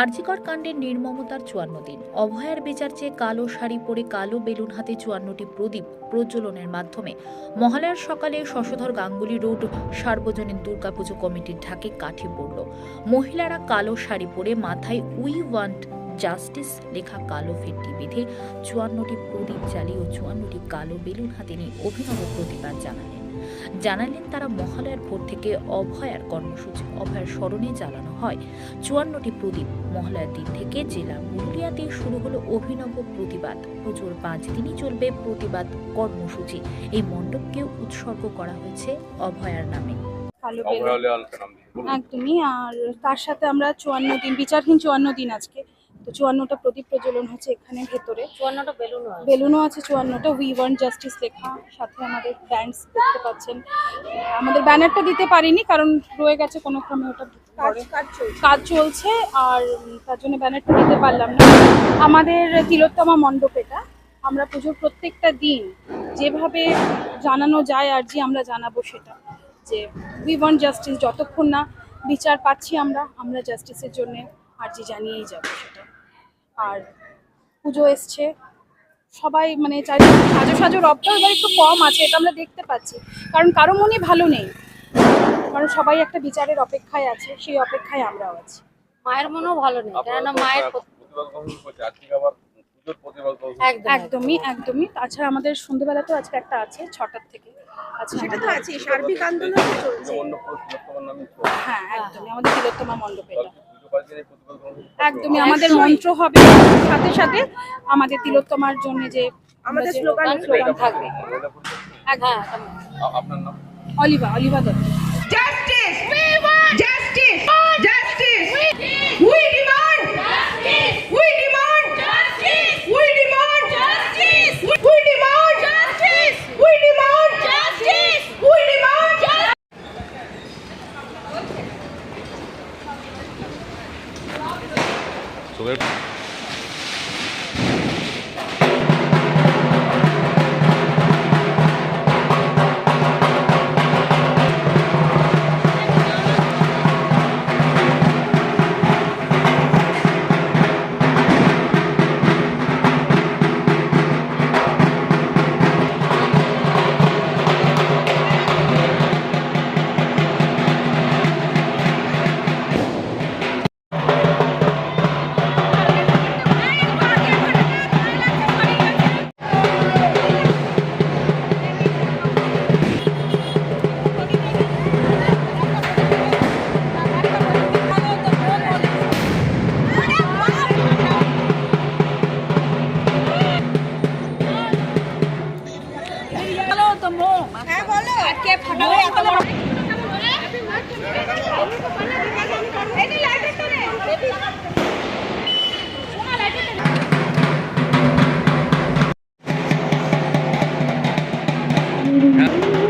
আরজিকর কাণ্ডের নির্মমতার চুয়ান্ন দিন। অভয়ার বিচার চেয়ে কালো শাড়ি পরে কালো বেলুন হাতে চুয়ান্নটি প্রদীপ প্রজ্বলনের মাধ্যমে মহালয়ার সকালে শশধর গাঙ্গুলি রোড সার্বজনীন দুর্গাপুজো কমিটির ঢাকে কাঠি পড়ল। মহিলারা কালো শাড়ি পরে মাথায় উই ওয়ান্ট জাস্টিস লেখা কালো ফেটটি বেঁধে চুয়ান্নটি প্রদীপ জ্বালিয়ে ও চুয়ান্নটি কালো বেলুন হাতে নিয়ে অভিনব প্রতিবাদ জানালেন। জানালেন তারা মহালয়ার ভোর থেকে অভয়ার কর্মসূচি অভয়ার স্মরণে চালানো হয়। চুয়ান্নটি প্রদীপ মহালয়ার দিন থেকে জেলা পুরুলিয়াতে শুরু হলো অভিনব প্রতিবাদ। পুজোর পাঁচ দিনই চলবে প্রতিবাদ কর্মসূচি। এই মণ্ডপকেও উৎসর্গ করা হয়েছে অভয়ার নামে। একদমই আর তার সাথে আমরা চুয়ান্ন দিন বিচারহীন চুয়ান্ন দিন আজকে তো চুয়ান্নটা প্রদীপ প্রজ্বলন হচ্ছে এখানে ভেতরে। চুয়ান্নটা বেলুন আছে। বেলুনও আছে চুয়ান্নটা। উই ওয়ান্ট জাস্টিস লেখা সাথে আমাদের ব্যান্ডস দেখতে পাচ্ছেন। আমাদের ব্যানারটা দিতে পারিনি কারণ রয়ে গেছে কোনো ক্রমে ওটা। কাজ চলছে। আর তার জন্য ব্যানারটা দিতে পারলাম না। আমাদের তিলোত্তমা মণ্ডপ এটা। আমরা পুজোর প্রত্যেকটা দিন যেভাবে জানানো যায় আর যে আমরা জানাব সেটা। যে উই ওয়ান্ট জাস্টিস যতক্ষণ না বিচার পাচ্ছি আমরা আমরা জাস্টিসের জন্য আর্জি জানিয়েই যাব সেটা। আর পুজো এসছে। সবাই মানে চারিদিকে সাজো সাজো রবটাও এবার একটু কম আছে এটা আমরা দেখতে পাচ্ছি। কারণ কারও মনে ভালো নেই। কারণ সবাই একটা বিচারের অপেক্ষায় আছে সেই অপেক্ষায় আমরাও আছি। মায়ের মনেও ভালো নেই কেননা মায়ের একদমই একদমই। তাছাড়া আমাদের সন্ধ্যেবেলা তো আজকে একটা আছে ছটার থেকে। আচ্ছা সেটা তো আছে সার্বিক আন্দোলন চলছে। অন্য বর্তমান নামে হ্যাঁ একদমই। আমাদের তিলোত্তমা মণ্ডপ একদমই আমাদের মন্ত্র হবে সাথে সাথে আমাদের তিলোত্তমার জন্য যে আমাদের স্লোগান স্লোগান থাকবে। আপনার নাম? Aliva Aliva Dutta. So they're Have